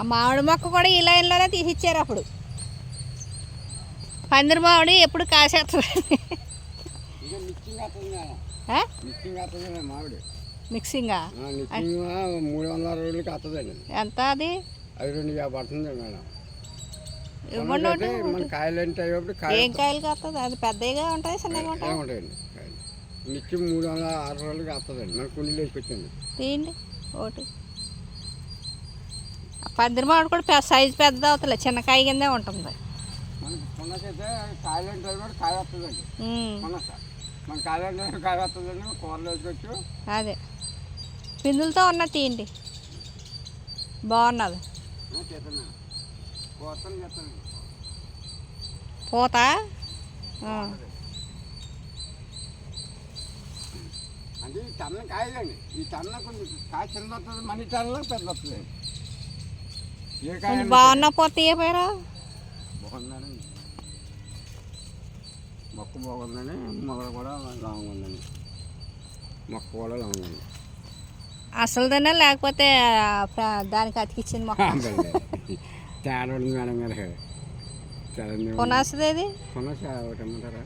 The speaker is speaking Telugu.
ఆ మామిడి మొక్క కూడా ఈ లైన్లోనే తీసిచ్చారు అప్పుడు. పందిరి మామిడి ఎప్పుడు కాసేస్తుంది మిక్సింగ్ వస్తుంది మేడం వస్తుంది వందల రోజులకి వస్తుందండి ఎంత అది? అది రెండు యాభై పడుతుంది మేడం. ఇవ్వండి మన కాయలు అయ్యేప్పుడు ఏం కాయలు కాస్తుంది అది పెద్దగా ఉంటాయి చిన్నగా ఉంటాయి? ఉంటాయండి నిత్యం మూడు వందల ఆరు రోజులకి వస్తుందండి మన కుండీలు వేసి పెట్టండి తీయండి. ఒకటి. పందిరి మామిడి కూడా పెద్ద సైజు పెద్ద అవుతుంది చిన్న కాయ కిందే ఉంటుంది. అదే పిందులతో ఉన్న తీయండి బాగున్నది. పూత? అంటే ఈ టన్న కాయలండి. ఈ టన్న కొంచెం కాయ చిన్న వస్తుంది మన టన్నులో పెద్ద వస్తుంది. కొంచెం బాగున్న పూత తీయపోయారా బాగుందని మొక్క బాగుందని మొగల కూడా లాంగ్ ఉందండి మొక్క కూడా లాంగ్ ఉంది అసలుదనే లేకపోతే దానికి అతికిచ్చింది మొక్క తేడా మేడం గారు అది కొనసా ఒకటి ఇమ్మంటారా